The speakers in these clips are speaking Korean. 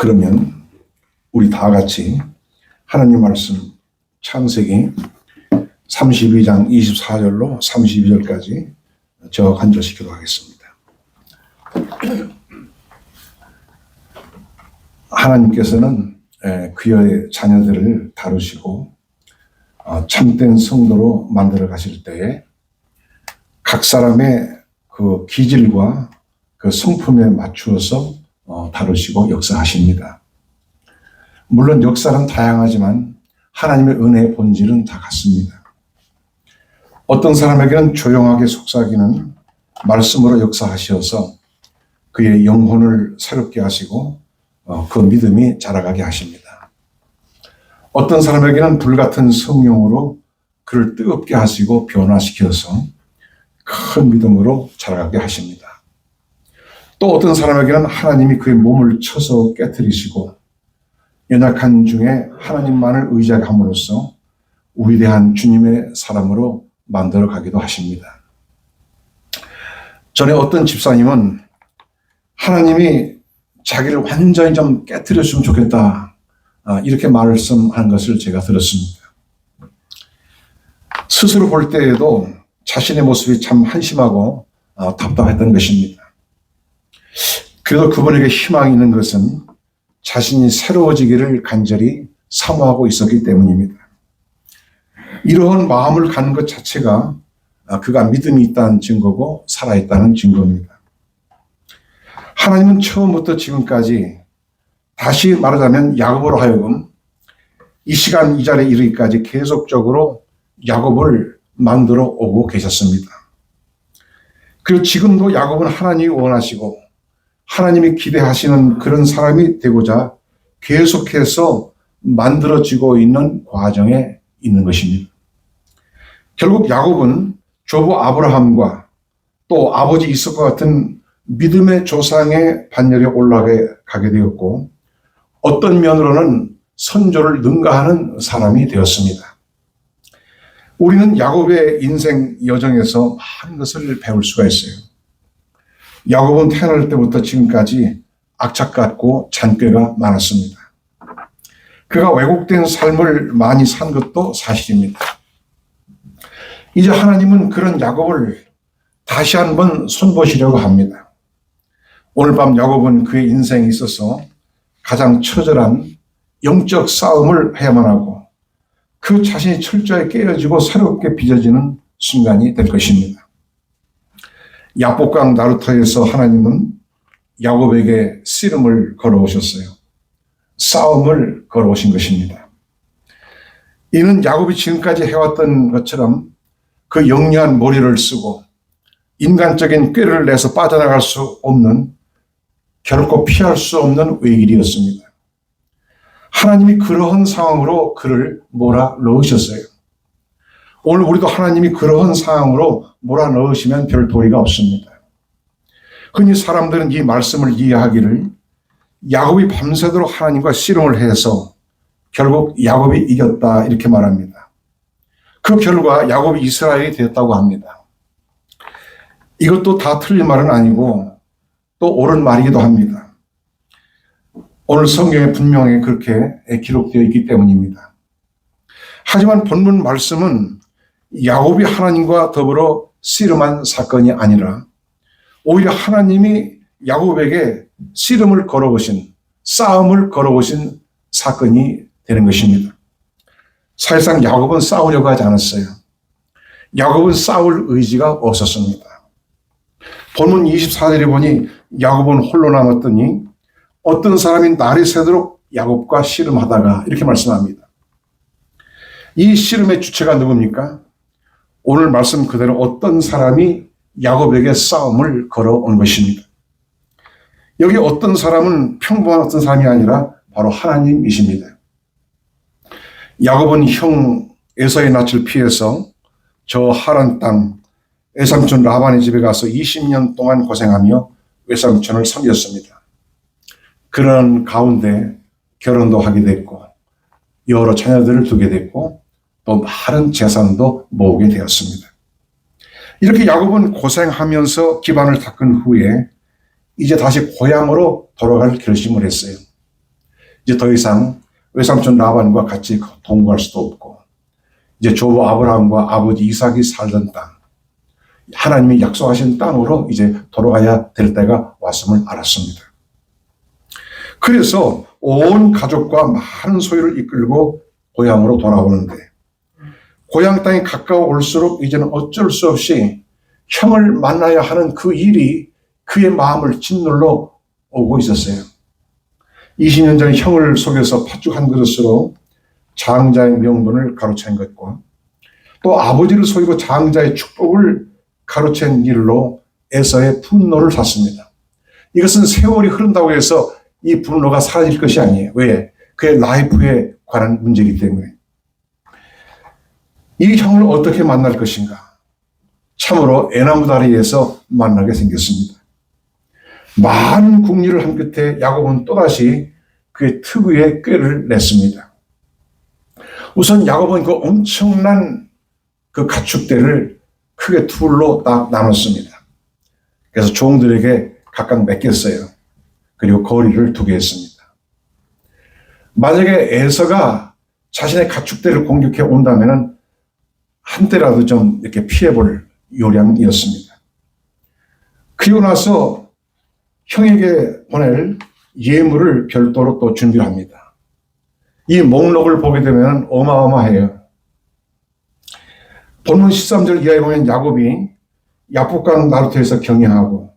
그러면 우리 다 같이 하나님 말씀 창세기 32장 24절로 32절까지 저 간절시 기도하겠습니다. 하나님께서는 에, 그의 자녀들을 다루시고 어, 참된 성도로 만들어 가실 때에 각 사람의 그 기질과 그 성품에 맞추어서 어, 다루시고 역사하십니다. 물론 역사는 다양하지만 하나님의 은혜의 본질은 다 같습니다. 어떤 사람에게는 조용하게 속삭이는 말씀으로 역사하셔서 그의 영혼을 새롭게 하시고 어, 그 믿음이 자라가게 하십니다. 어떤 사람에게는 불같은 성령으로 그를 뜨겁게 하시고 변화시켜서 큰 믿음으로 자라가게 하십니다. 또 어떤 사람에게는 하나님이 그의 몸을 쳐서 깨뜨리시고 연약한 중에 하나님만을 의지함으로써 위대한 주님의 사람으로 만들어 가기도 하십니다. 전에 어떤 집사님은 하나님이 자기를 완전히 좀 깨뜨렸으면 좋겠다. 아, 이렇게 말씀한 것을 제가 들었습니다. 스스로 볼 때에도 자신의 모습이 참 한심하고 아, 답답했던 것입니다. 그래도 그분에게 희망이 있는 것은 자신이 새로워지기를 간절히 사모하고 있었기 때문입니다. 이러한 마음을 갖는 것 자체가 아, 그가 믿음이 있다는 증거고 살아있다는 증거입니다. 하나님은 처음부터 지금까지 다시 말하자면 야곱으로 하여금 이 시간 이 자리에 이르기까지 계속적으로 야곱을 만들어 오고 계셨습니다. 그리고 지금도 야곱은 하나님이 원하시고 하나님이 기대하시는 그런 사람이 되고자 계속해서 만들어지고 있는 과정에 있는 것입니다. 결국 야곱은 조부 아브라함과 또 아버지 이삭과 같은 믿음의 조상의 반열에 올라가게 가게 되었고 어떤 면으로는 선조를 능가하는 사람이 되었습니다. 우리는 야곱의 인생 여정에서 많은 것을 배울 수가 있어요. 야곱은 태어날 때부터 지금까지 악착 같고 잔꾀가 많았습니다. 그가 왜곡된 삶을 많이 산 것도 사실입니다. 이제 하나님은 그런 야곱을 다시 한번 손보시려고 합니다. 오늘 밤 야곱은 그의 인생에 있어서 가장 처절한 영적 싸움을 해야만 하고 그 자신이 철저히 깨어지고 새롭게 빚어지는 순간이 될 것입니다. 야복강 나루터에서 하나님은 야곱에게 씨름을 걸어오셨어요. 싸움을 걸어오신 것입니다. 이는 야곱이 지금까지 해왔던 것처럼 그 영리한 머리를 쓰고 인간적인 꾀를 내서 빠져나갈 수 없는 결코 피할 수 없는 외길이었습니다. 하나님이 그러한 상황으로 그를 몰아 넣으셨어요. 오늘 우리도 하나님이 그러한 상황으로 몰아 넣으시면 별 도리가 없습니다. 흔히 사람들은 이 말씀을 이해하기를 야곱이 밤새도록 하나님과 씨름을 해서 결국 야곱이 이겼다 이렇게 말합니다. 그 결과 야곱이 이스라엘이 되었다고 합니다. 이것도 다 틀린 말은 아니고 또 옳은 말이기도 합니다. 오늘 성경에 분명히 그렇게 기록되어 있기 때문입니다. 하지만 본문 말씀은 야곱이 하나님과 더불어 씨름한 사건이 아니라 오히려 하나님이 야곱에게 씨름을 걸어보신 싸움을 걸어보신 사건이 되는 것입니다. 사실상 야곱은 싸우려고 하지 않았어요. 야곱은 싸울 의지가 없었습니다. 본문 24절에 보니 야곱은 홀로 남았더니 어떤 사람이 날이 새도록 야곱과 씨름하다가 이렇게 말씀합니다. 이 씨름의 주체가 누굽니까? 오늘 말씀 그대로 어떤 사람이 야곱에게 싸움을 걸어온 것입니다. 여기 어떤 사람은 평범한 어떤 사람이 아니라 바로 하나님이십니다. 야곱은 형 에서의 낯을 피해서 저 하란 땅 외삼촌 라반의 집에 가서 20년 동안 고생하며 외삼촌을 섬겼습니다. 그런 가운데 결혼도 하게 됐고 여러 자녀들을 두게 됐고 또 많은 재산도 모으게 되었습니다. 이렇게 야곱은 고생하면서 기반을 닦은 후에 이제 다시 고향으로 돌아갈 결심을 했어요. 이제 더 이상 외삼촌 라반과 같이 동거할 수도 없고 이제 조부 아브라함과 아버지 이삭이 살던 땅 하나님이 약속하신 땅으로 이제 돌아가야 될 때가 왔음을 알았습니다. 그래서 온 가족과 많은 소유를 이끌고 고향으로 돌아오는데 고향 땅에 가까워 올수록 이제는 어쩔 수 없이 형을 만나야 하는 그 일이 그의 마음을 짓눌러 오고 있었어요. 20년 전에 형을 속여서 팥죽 한 그릇으로 장자의 명분을 가로챈 것과 또 아버지를 속이고 장자의 축복을 가로챈 일로 에서의 분노를 샀습니다. 이것은 세월이 흐른다고 해서 이 분노가 사라질 것이 아니에요. 왜? 그의 라이프에 관한 문제이기 때문에. 이 형을 어떻게 만날 것인가? 참으로 애나무다리에서 만나게 생겼습니다. 많은 국리를 한 끝에 야곱은 또다시 그의 특유의 꾀를 냈습니다. 우선 야곱은 그 엄청난 그 가축대를 크게 둘로 딱 나눴습니다. 그래서 종들에게 각각 맡겼어요. 그리고 거리를 두게 했습니다. 만약에 에서가 자신의 가축대를 공격해 온다면 한때라도 좀 이렇게 피해볼 요량이었습니다. 그리고 나서 형에게 보낼 예물을 별도로 또 준비를 합니다. 이 목록을 보게 되면 어마어마해요. 본문 13절 이하에 보면 야곱이 야복강 나루터에서 경영하고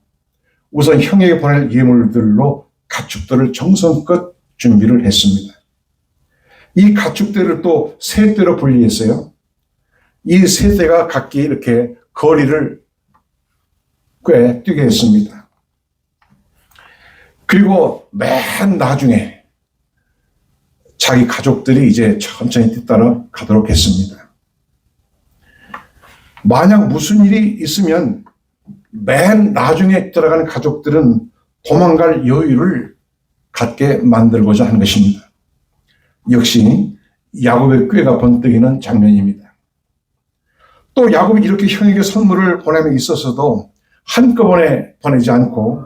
우선 형에게 보낼 예물들로 가축들을 정성껏 준비를 했습니다. 이 가축들을 또 세 대로 분리했어요. 이 세 대가 각기 이렇게 거리를 꽤 뛰게 했습니다. 그리고 맨 나중에 자기 가족들이 이제 천천히 뒤따라 가도록 했습니다. 만약 무슨 일이 있으면 맨 나중에 들어가는 가족들은 도망갈 여유를 갖게 만들고자 한 것입니다. 역시 야곱의 꾀가 번뜩이는 장면입니다. 또 야곱이 이렇게 형에게 선물을 보내며 있어서도 한꺼번에 보내지 않고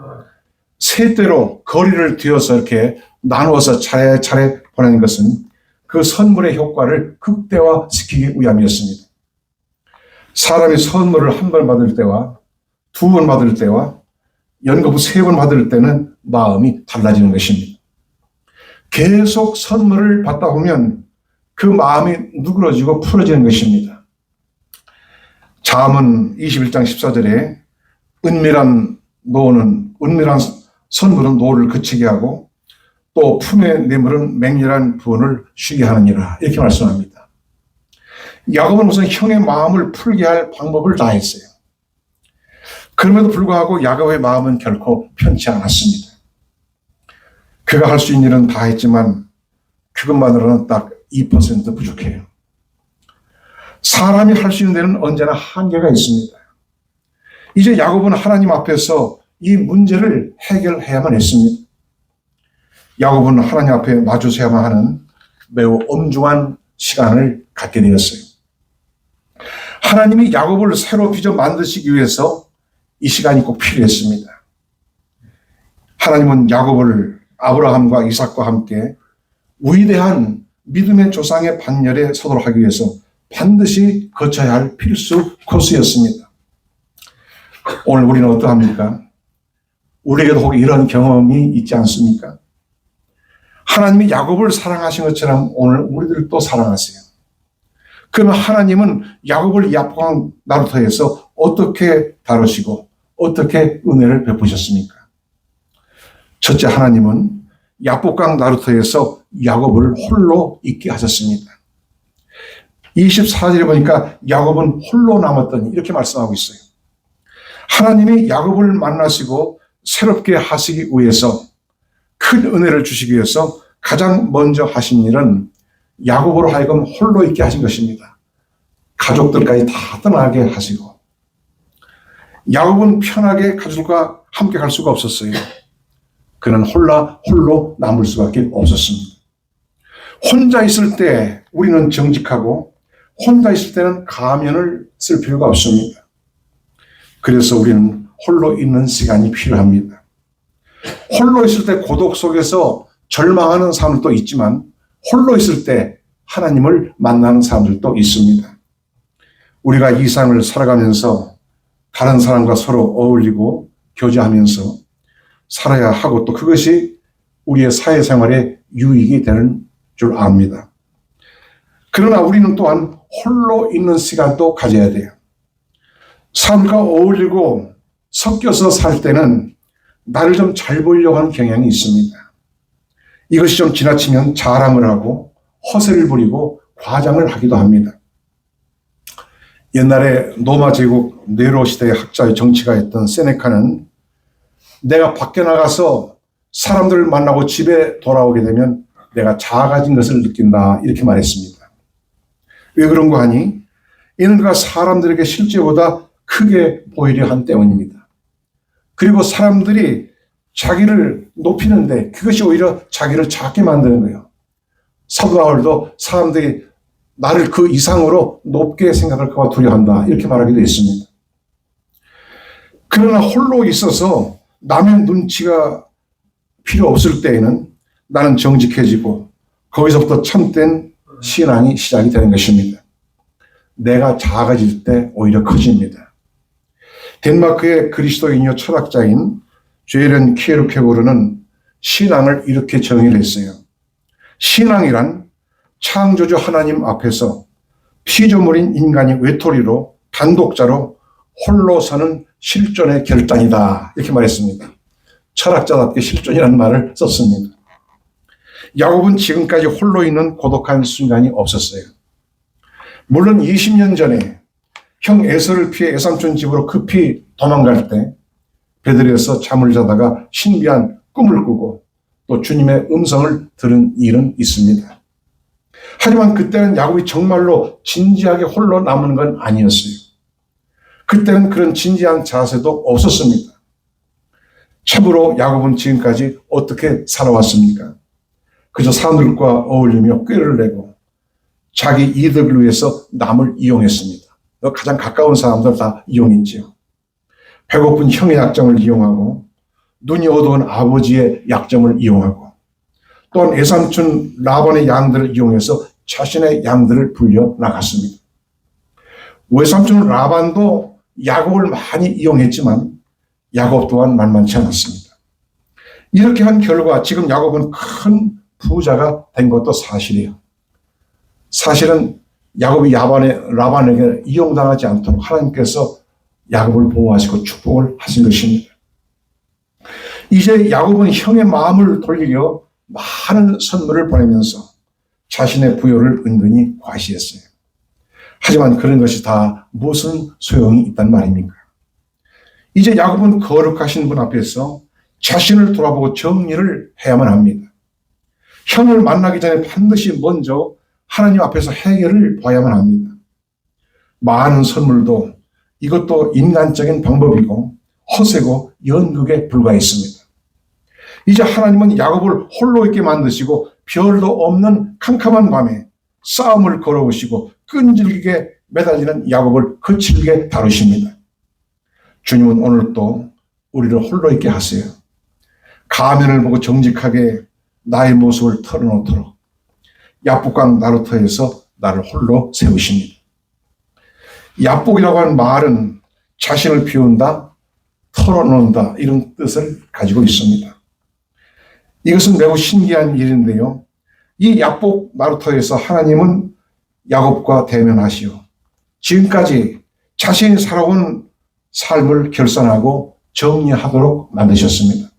세 대로 거리를 뒤어서 이렇게 나누어서 차례차례 보내는 것은 그 선물의 효과를 극대화시키기 위함이었습니다. 사람이 선물을 한 번 받을 때와 두 번 받을 때와 연거푸 세번 받을 때는 마음이 달라지는 것입니다. 계속 선물을 받다 보면 그 마음이 누그러지고 풀어지는 것입니다. 잠언 21장 14절에 은밀한 노는 은밀한 선물은 노를 그치게 하고 또 품의 뇌물은 맹렬한 부원을 쉬게 하느니라 이렇게 말씀합니다. 야곱은 우선 형의 마음을 풀게 할 방법을 다 했어요. 그럼에도 불구하고 야곱의 마음은 결코 편치 않았습니다. 그가 할 수 있는 일은 다 했지만 그것만으로는 딱 2% 부족해요. 사람이 할 수 있는 데는 언제나 한계가 있습니다. 이제 야곱은 하나님 앞에서 이 문제를 해결해야만 했습니다. 야곱은 하나님 앞에 마주서야만 하는 매우 엄중한 시간을 갖게 되었어요. 하나님이 야곱을 새로 빚어 만드시기 위해서 이 시간이 꼭 필요했습니다. 하나님은 야곱을 아브라함과 이삭과 함께 위대한 믿음의 조상의 반열에 서도록 하기 위해서 반드시 거쳐야 할 필수 코스였습니다. 오늘 우리는 어떠합니까? 우리에게도 혹 이런 경험이 있지 않습니까? 하나님이 야곱을 사랑하신 것처럼 오늘 우리들도 사랑하세요. 그러면 하나님은 야곱을 야포강 나루터에서 어떻게 다루시고 어떻게 은혜를 베푸셨습니까? 첫째 하나님은 야복강 나루터에서 야곱을 홀로 있게 하셨습니다. 24절에 보니까 야곱은 홀로 남았더니 이렇게 말씀하고 있어요. 하나님이 야곱을 만나시고 새롭게 하시기 위해서 큰 은혜를 주시기 위해서 가장 먼저 하신 일은 야곱으로 하여금 홀로 있게 하신 것입니다. 가족들까지 다 떠나게 하시고 야곱은 편하게 가족과 함께 갈 수가 없었어요. 그는 홀라 홀로 남을 수밖에 없었습니다. 혼자 있을 때 우리는 정직하고 혼자 있을 때는 가면을 쓸 필요가 없습니다. 그래서 우리는 홀로 있는 시간이 필요합니다. 홀로 있을 때 고독 속에서 절망하는 사람들도 있지만 홀로 있을 때 하나님을 만나는 사람들도 있습니다. 우리가 이 삶을 살아가면서 다른 사람과 서로 어울리고 교제하면서 살아야 하고 또 그것이 우리의 사회생활에 유익이 되는 줄 압니다. 그러나 우리는 또한 홀로 있는 시간도 가져야 돼요. 삶과 어울리고 섞여서 살 때는 나를 좀 잘 보이려고 하는 경향이 있습니다. 이것이 좀 지나치면 자랑을 하고 허세를 부리고 과장을 하기도 합니다. 옛날에 로마 제국 네로 시대의 학자의 정치가였던 세네카는 내가 밖에 나가서 사람들을 만나고 집에 돌아오게 되면 내가 작아진 것을 느낀다 이렇게 말했습니다. 왜 그런가 하니 이는 그가 사람들에게 실제보다 크게 보이려 한 때문입니다. 그리고 사람들이 자기를 높이는데 그것이 오히려 자기를 작게 만드는 거예요. 사도 바울도 사람들이 나를 그 이상으로 높게 생각할까 봐 두려워한다 이렇게 말하기도 했습니다. 그러나 홀로 있어서 남의 눈치가 필요 없을 때에는 나는 정직해지고 거기서부터 참된 신앙이 시작이 되는 것입니다. 내가 작아질 때 오히려 커집니다. 덴마크의 그리스도인여 철학자인 죄렌 키에르케고르는 신앙을 이렇게 정의를 했어요. 신앙이란 창조주 하나님 앞에서 피조물인 인간이 외톨이로 단독자로 홀로 서는 실존의 결단이다. 이렇게 말했습니다. 철학자답게 실존이라는 말을 썼습니다. 야곱은 지금까지 홀로 있는 고독한 순간이 없었어요. 물론 20년 전에 형 에서를 피해 애삼촌 집으로 급히 도망갈 때 베들에서 잠을 자다가 신비한 꿈을 꾸고 또 주님의 음성을 들은 일은 있습니다. 하지만 그때는 야곱이 정말로 진지하게 홀로 남은 건 아니었어요. 그때는 그런 진지한 자세도 없었습니다. 참으로 야곱은 지금까지 어떻게 살아왔습니까? 그저 사람들과 어울리며 꾀를 내고 자기 이득을 위해서 남을 이용했습니다. 가장 가까운 사람들 다 이용했지요. 배고픈 형의 약점을 이용하고 눈이 어두운 아버지의 약점을 이용하고 또한 애삼촌 라반의 양들을 이용해서 자신의 양들을 불려 나갔습니다. 외삼촌 라반도 야곱을 많이 이용했지만 야곱 또한 만만치 않았습니다. 이렇게 한 결과 지금 야곱은 큰 부자가 된 것도 사실이에요. 사실은 야곱이 야반의 라반에게 이용당하지 않도록 하나님께서 야곱을 보호하시고 축복을 하신 것입니다. 이제 야곱은 형의 마음을 돌리려 많은 선물을 보내면서 자신의 부여를 은근히 과시했어요. 하지만 그런 것이 다 무슨 소용이 있단 말입니까? 이제 야곱은 거룩하신 분 앞에서 자신을 돌아보고 정리를 해야만 합니다. 형을 만나기 전에 반드시 먼저 하나님 앞에서 해결을 봐야만 합니다. 많은 선물도 이것도 인간적인 방법이고 허세고 연극에 불과했습니다. 이제 하나님은 야곱을 홀로 있게 만드시고 별도 없는 캄캄한 밤에 싸움을 걸어오시고 끈질기게 매달리는 야곱을 거칠게 다루십니다. 주님은 오늘 또 우리를 홀로 있게 하세요. 가면을 보고 정직하게 나의 모습을 털어놓도록 야복강 나루터에서 나를 홀로 세우십니다. 야복이라고 하는 말은 자신을 비운다, 털어놓는다 이런 뜻을 가지고 있습니다. 이것은 매우 신기한 일인데요. 이 야복 나루터에서 하나님은 야곱과 대면하시오. 지금까지 자신이 살아온 삶을 결산하고 정리하도록 만드셨습니다.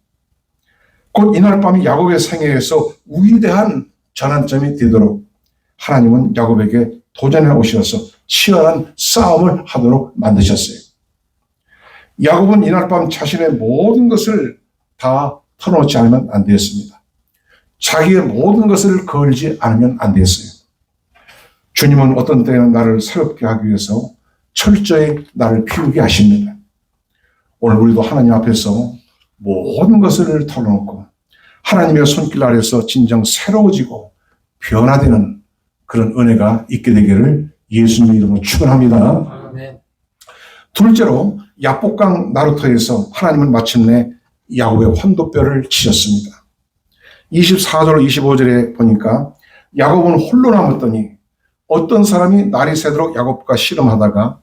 곧 이날 밤 야곱의 생애에서 위대한 전환점이 되도록 하나님은 야곱에게 도전해 오셔서 치열한 싸움을 하도록 만드셨어요. 야곱은 이날 밤 자신의 모든 것을 다 털어놓지 않으면 안 되었습니다. 자기의 모든 것을 걸지 않으면 안 되었어요. 주님은 어떤 때는 나를 새롭게 하기 위해서 철저히 나를 피우게 하십니다. 오늘 우리도 하나님 앞에서 모든 것을 털어놓고 하나님의 손길 아래서 진정 새로워지고 변화되는 그런 은혜가 있게 되기를 예수님 이름으로 축원합니다. 둘째로 야복강 나루터에서 하나님은 마침내 야곱의 환도뼈를 치셨습니다. 24절 25절에 보니까 야곱은 홀로 남았더니 어떤 사람이 날이 새도록 야곱과 씨름하다가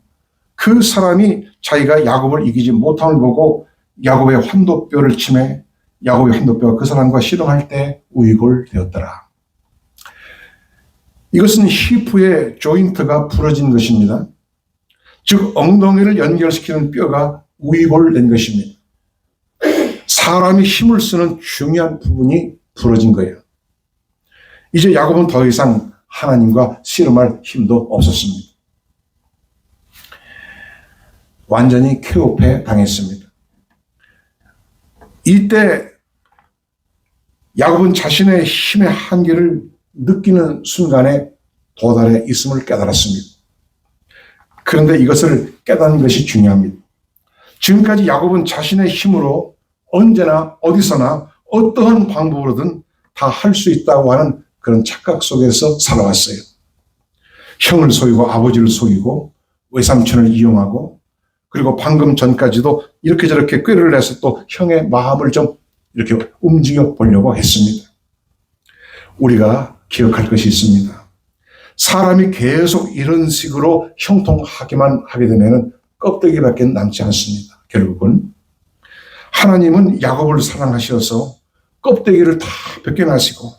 그 사람이 자기가 야곱을 이기지 못함을 보고 야곱의 환도뼈를 치매 야곱의 환도뼈가 그 사람과 씨름할 때 우이골되었더라. 이것은 히프의 조인트가 부러진 것입니다. 즉 엉덩이를 연결시키는 뼈가 우이골된 것입니다. 사람이 힘을 쓰는 중요한 부분이 부러진 거예요. 이제 야곱은 더 이상 하나님과 씨름할 힘도 없었습니다. 완전히 쾌업해 당했습니다. 이때 야곱은 자신의 힘의 한계를 느끼는 순간에 도달해 있음을 깨달았습니다. 그런데 이것을 깨닫는 것이 중요합니다. 지금까지 야곱은 자신의 힘으로 언제나 어디서나 어떠한 방법으로든 다 할 수 있다고 하는 그런 착각 속에서 살아왔어요. 형을 속이고 아버지를 속이고 외삼촌을 이용하고 그리고 방금 전까지도 이렇게 저렇게 꾀를 내서 또 형의 마음을 좀 이렇게 움직여 보려고 했습니다. 우리가 기억할 것이 있습니다. 사람이 계속 이런 식으로 형통하기만 하게 되면 껍데기밖에 남지 않습니다. 결국은 하나님은 야곱을 사랑하셔서 껍데기를 다 벗겨나시고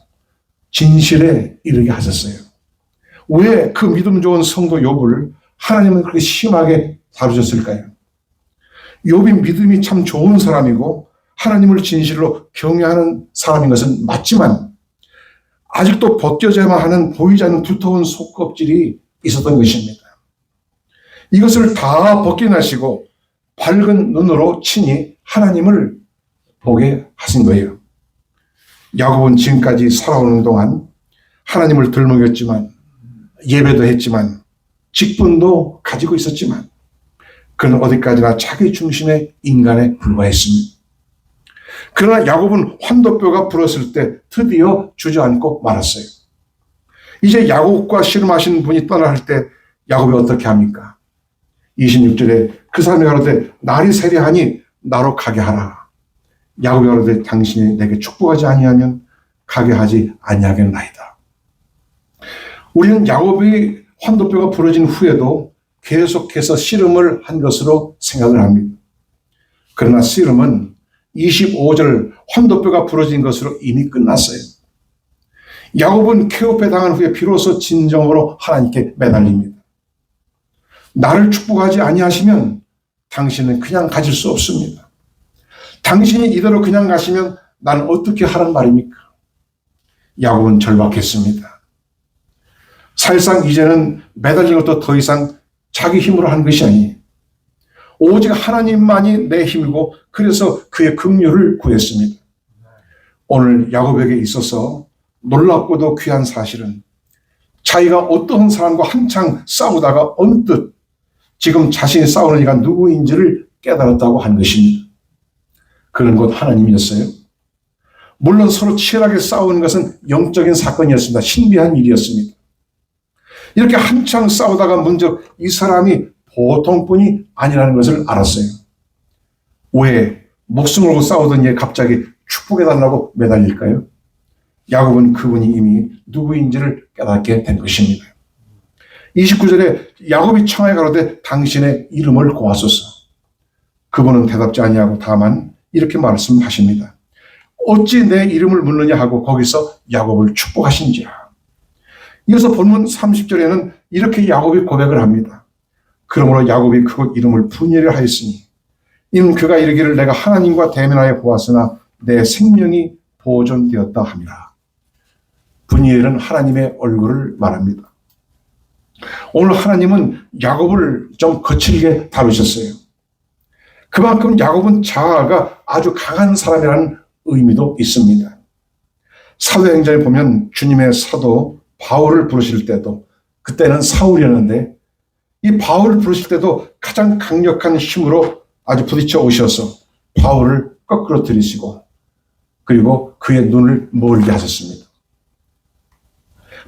진실에 이르게 하셨어요. 왜 그 믿음 좋은 성도 욥을 하나님은 그렇게 심하게 다루셨을까요? 욥이 믿음이 참 좋은 사람이고 하나님을 진실로 경외하는 사람인 것은 맞지만 아직도 벗겨져야만 하는 보이지 않는 두터운 속껍질이 있었던 것입니다. 이것을 다 벗겨나시고 밝은 눈으로 친히 하나님을 보게 하신 거예요. 야곱은 지금까지 살아오는 동안 하나님을 들먹였지만 예배도 했지만 직분도 가지고 있었지만 그는 어디까지나 자기 중심의 인간에 불과했습니다. 그러나 야곱은 환도뼈가 불었을 때 드디어 주저앉고 말았어요. 이제 야곱과 씨름하신 분이 떠나 할때 야곱이 어떻게 합니까? 26절에 그 사람이 가로되 날이 세려하니 나로 가게 하라. 야곱이 가로되 당신이 내게 축복하지 아니하면 가게 하지 아니하겠나이다. 우리는 야곱이 환도뼈가 부러진 후에도 계속해서 씨름을 한 것으로 생각을 합니다. 그러나 씨름은 25절 환도뼈가 부러진 것으로 이미 끝났어요. 야곱은 케오페 당한 후에 비로소 진정으로 하나님께 매달립니다. 나를 축복하지 아니하시면 당신은 그냥 가질 수 없습니다. 당신이 이대로 그냥 가시면 나는 어떻게 하란 말입니까? 야곱은 절박했습니다. 사실상 이제는 매달린 것도 더 이상 자기 힘으로 하는 것이 아니에요. 오직 하나님만이 내 힘이고 그래서 그의 긍휼을 구했습니다. 오늘 야곱에게 있어서 놀랍고도 귀한 사실은 자기가 어떤 사람과 한창 싸우다가 언뜻 지금 자신이 싸우는 이가 누구인지를 깨달았다고 한 것입니다. 그런 것 하나님이었어요. 물론 서로 치열하게 싸우는 것은 영적인 사건이었습니다. 신비한 일이었습니다. 이렇게 한창 싸우다가 먼저 이 사람이 보통 분이 아니라는 것을 알았어요. 왜 목숨을 걸고 싸우던 얘 갑자기 축복해달라고 매달릴까요? 야곱은 그분이 이미 누구인지를 깨닫게 된 것입니다. 29절에 야곱이 청하에 가로되 당신의 이름을 고하소서. 그분은 대답지 아니하고 다만 이렇게 말씀하십니다. 어찌 내 이름을 묻느냐 하고 거기서 야곱을 축복하신지라. 이어서 본문 30절에는 이렇게 야곱이 고백을 합니다. 그러므로 야곱이 그곳 이름을 분예를 하였으니 이는 그가 이르기를 내가 하나님과 대면하여 보았으나 내 생명이 보존되었다 함이라. 분이엘은 하나님의 얼굴을 말합니다. 오늘 하나님은 야곱을 좀 거칠게 다루셨어요. 그만큼 야곱은 자아가 아주 강한 사람이라는 의미도 있습니다. 사도행전에 보면 주님의 사도 바울을 부르실 때도 그때는 사울이었는데 이 바울을 부르실 때도 가장 강력한 힘으로 아주 부딪혀 오셔서 바울을 거꾸로 들이시고 그리고 그의 눈을 멀게 하셨습니다.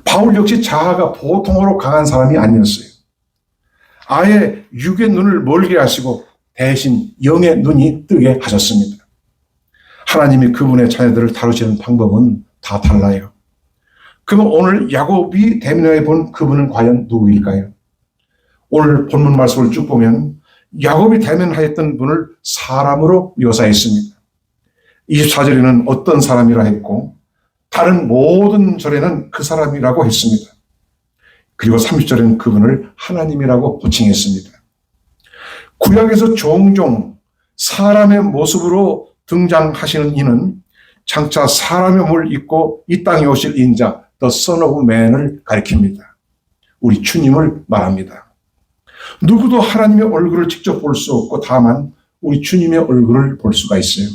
바울 역시 자아가 보통으로 강한 사람이 아니었어요. 아예 육의 눈을 멀게 하시고 대신 영의 눈이 뜨게 하셨습니다. 하나님이 그분의 자녀들을 다루시는 방법은 다 달라요. 그럼 오늘 야곱이 대면해 본 그분은 과연 누구일까요? 오늘 본문 말씀을 쭉 보면 야곱이 대면하였던 분을 사람으로 묘사했습니다. 24절에는 어떤 사람이라 했고 다른 모든 절에는 그 사람이라고 했습니다. 그리고 30절에는 그분을 하나님이라고 호칭했습니다. 구약에서 종종 사람의 모습으로 등장하시는 이는 장차 사람의 몸을 입고 이 땅에 오실 인자, of Man을 가리킵니다. 우리 주님을 말합니다. 누구도 하나님의 얼굴을 직접 볼 수 없고 다만 우리 주님의 얼굴을 볼 수가 있어요.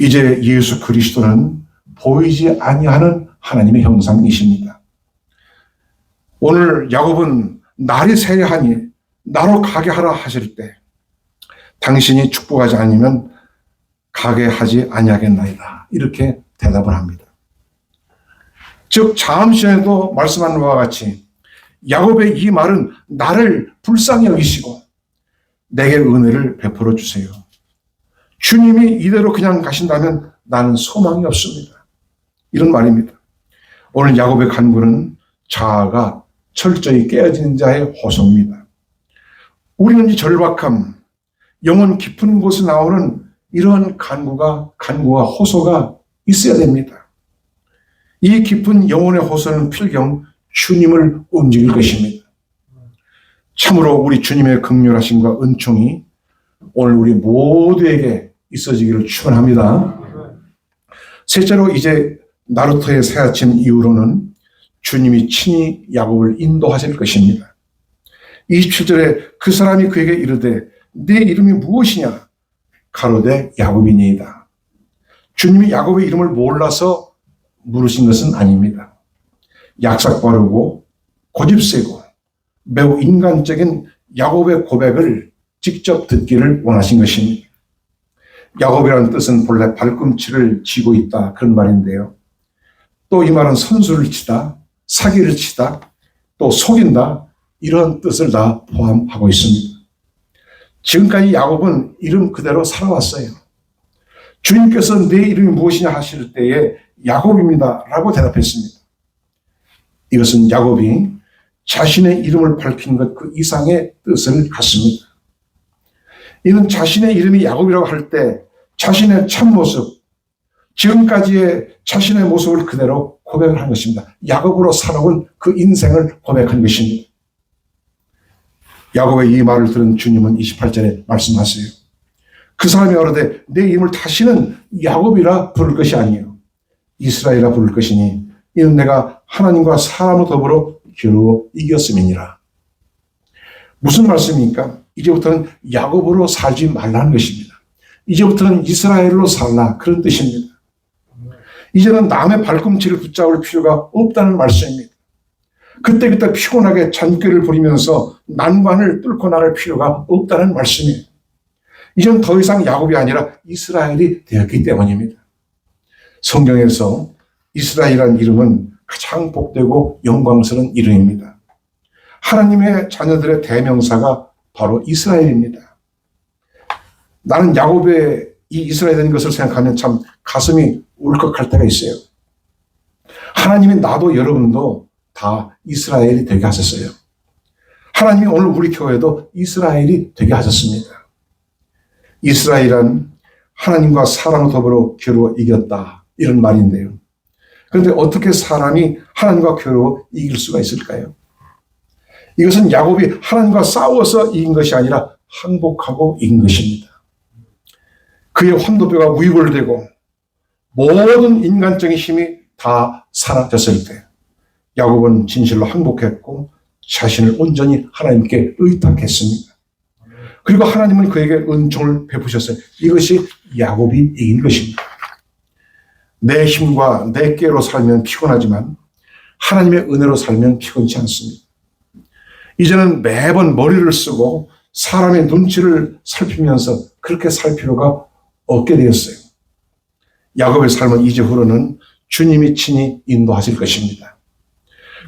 이제 예수 그리스도는 보이지 아니하는 하나님의 형상이십니다. 오늘 야곱은 날이 새하니 나로 가게 하라 하실 때 당신이 축복하지 않으면 가게 하지 아니하겠나이다. 이렇게 대답을 합니다. 즉 잠시에도 말씀한 바와 같이 야곱의 이 말은 나를 불쌍히 여기시고 내게 은혜를 베풀어 주세요. 주님이 이대로 그냥 가신다면 나는 소망이 없습니다. 이런 말입니다. 오늘 야곱의 간구는 자아가 철저히 깨어진 자의 호소입니다. 우리는 이 절박함, 영혼 깊은 곳에 나오는 이러한 간구가, 간구와 호소가 있어야 됩니다. 이 깊은 영혼의 호소는 필경 주님을 움직일 것입니다. 참으로 우리 주님의 극렬하심과 은총이 오늘 우리 모두에게 있어지기를 축원합니다. 셋째로 이제 나루토의 새 아침 이후로는 주님이 친히 야곱을 인도하실 것입니다. 27절에 그 사람이 그에게 이르되 내 이름이 무엇이냐? 가로되 야곱이니이다. 주님이 야곱의 이름을 몰라서 물으신 것은 아닙니다. 약삭 빠르고 고집세고 매우 인간적인 야곱의 고백을 직접 듣기를 원하신 것입니다. 야곱이라는 뜻은 본래 발꿈치를 쥐고 있다 그런 말인데요. 또 이 말은 선수를 치다, 사기를 치다, 또 속인다 이런 뜻을 다 포함하고 있습니다. 지금까지 야곱은 이름 그대로 살아왔어요. 주님께서 내 이름이 무엇이냐 하실 때에 야곱입니다 라고 대답했습니다. 이것은 야곱이 자신의 이름을 밝힌 것 그 이상의 뜻을 갖습니다. 이는 자신의 이름이 야곱이라고 할 때 자신의 참모습, 지금까지의 자신의 모습을 그대로 고백을 한 것입니다. 야곱으로 살아온 그 인생을 고백한 것입니다. 야곱의 이 말을 들은 주님은 28절에 말씀하세요. 그 사람이 어르되 내 이름을 다시는 야곱이라 부를 것이 아니요 이스라엘이라 부를 것이니 이는 내가 하나님과 사람으로 더불어 겨루어 이겼음이니라. 무슨 말씀입니까? 이제부터는 야곱으로 살지 말라는 것입니다. 이제부터는 이스라엘로 살라 그런 뜻입니다. 이제는 남의 발꿈치를 붙잡을 필요가 없다는 말씀입니다. 그때그때 피곤하게 잔꾀를 부리면서 난관을 뚫고 나갈 필요가 없다는 말씀이에요. 이제는 더 이상 야곱이 아니라 이스라엘이 되었기 때문입니다. 성경에서 이스라엘이라는 이름은 가장 복되고 영광스러운 이름입니다. 하나님의 자녀들의 대명사가 바로 이스라엘입니다. 나는 야곱의 이 이스라엘인 것을 생각하면 참 가슴이 울컥할 때가 있어요. 하나님이 나도 여러분도 다 이스라엘이 되게 하셨어요. 하나님이 오늘 우리 교회도 이스라엘이 되게 하셨습니다. 이스라엘은 하나님과 사람을 더불어 겨루어 이겼다. 이런 말인데요. 그런데 어떻게 사람이 하나님과 겨루어 이길 수가 있을까요? 이것은 야곱이 하나님과 싸워서 이긴 것이 아니라 항복하고 이긴 것입니다. 그의 환도뼈가 무익을되고 모든 인간적인 힘이 다 사라졌을 때 야곱은 진실로 항복했고 자신을 온전히 하나님께 의탁했습니다. 그리고 하나님은 그에게 은총을 베푸셨어요. 이것이 야곱이 이긴 것입니다. 내 힘과 내 깨로 살면 피곤하지만 하나님의 은혜로 살면 피곤치 않습니다. 이제는 매번 머리를 쓰고 사람의 눈치를 살피면서 그렇게 살 필요가 없게 되었어요. 야곱의 삶은 이제 후로는 주님이 친히 인도하실 것입니다.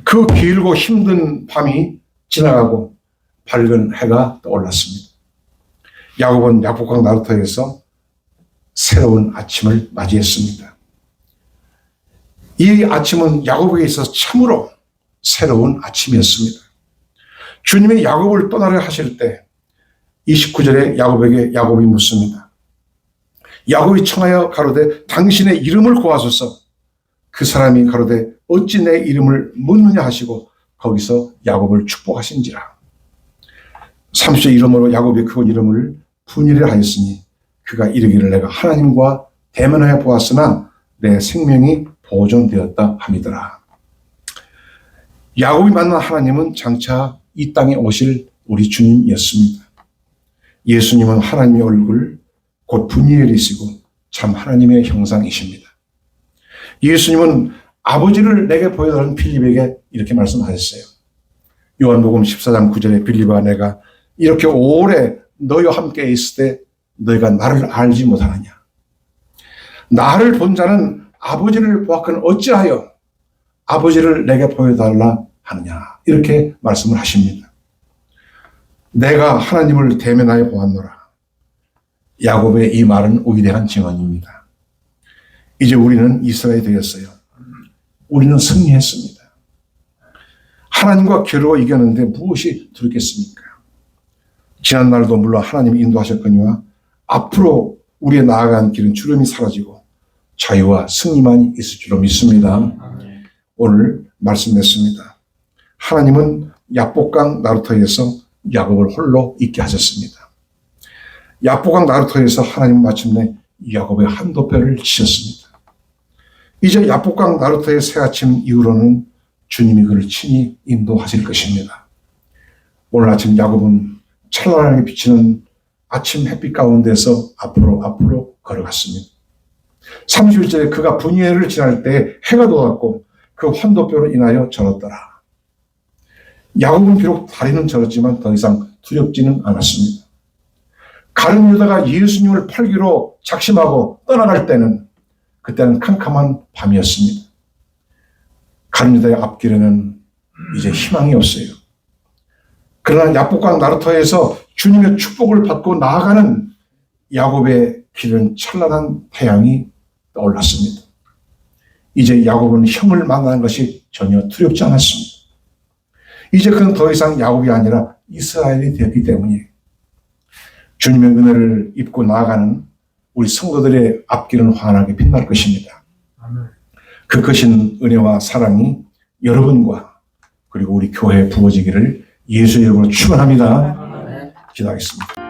그 길고 힘든 밤이 지나가고 밝은 해가 떠올랐습니다. 야곱은 야복강 나루터에서 새로운 아침을 맞이했습니다. 이 아침은 야곱에게 있어서 참으로 새로운 아침이었습니다. 주님이 야곱을 떠나려 하실 때 29절에 야곱에게 야곱이 묻습니다. 야곱이 청하여 가로되 당신의 이름을 고하소서 그 사람이 가로되 어찌 내 이름을 묻느냐 하시고 거기서 야곱을 축복하신지라. 30절 이름으로 야곱이 그곳 이름을 분이라 하였으니 그가 이르기를 내가 하나님과 대면하여 보았으나 내 생명이 보존되었다 함이더라. 야곱이 만난 하나님은 장차 이 땅에 오실 우리 주님이었습니다. 예수님은 하나님의 얼굴, 곧 분이엘이시고 참 하나님의 형상이십니다. 예수님은 아버지를 내게 보여달라는 필립에게 이렇게 말씀하셨어요. 요한복음 14장 9절에 빌립아 내가 이렇게 오래 너희와 함께 있을 때 너희가 나를 알지 못하느냐. 나를 본 자는 아버지를 보았거늘 어찌하여 아버지를 내게 보여달라 하느냐. 이렇게 말씀을 하십니다. 내가 하나님을 대면하여 보았노라. 야곱의 이 말은 위대한 증언입니다. 이제 우리는 이스라엘이 되었어요. 우리는 승리했습니다. 하나님과 겨루어 이겼는데 무엇이 두렵겠습니까? 지난날도 물론 하나님이 인도하셨거니와 앞으로 우리의 나아간 길은 주름이 사라지고 자유와 승리만 있을 줄로 믿습니다. 오늘 말씀했습니다. 하나님은 야복강 나루터에서 야곱을 홀로 있게 하셨습니다. 야복강 나루터에서 하나님은 마침내 야곱의 한도뼈를 치셨습니다. 이제 야복강 나루터의 새 아침 이후로는 주님이 그를 친히 인도하실 것입니다. 오늘 아침 야곱은 찬란하게 비치는 아침 햇빛 가운데서 앞으로 앞으로 걸어갔습니다. 31절에 그가 분이엘을 지날 때 해가 돋았고 그 환도뼈로 인하여 절었더라. 야곱은 비록 다리는 절었지만 더 이상 두렵지는 않았습니다. 가룟 유다가 예수님을 팔기로 작심하고 떠나갈 때는 그때는 캄캄한 밤이었습니다. 가룟 유다의 앞길에는 이제 희망이 없어요. 그러나 야복강 나루터에서 주님의 축복을 받고 나아가는 야곱의 길은 찬란한 태양이 떠올랐습니다. 이제 야곱은 형을 만나는 것이 전혀 두렵지 않았습니다. 이제 그는 더 이상 야곱이 아니라 이스라엘이 되었기 때문에 주님의 은혜를 입고 나아가는 우리 성도들의 앞길은 환하게 빛날 것입니다. 그 크신 은혜와 사랑이 여러분과 그리고 우리 교회에 부어지기를 예수 이름으로 축원합니다. 기도하겠습니다.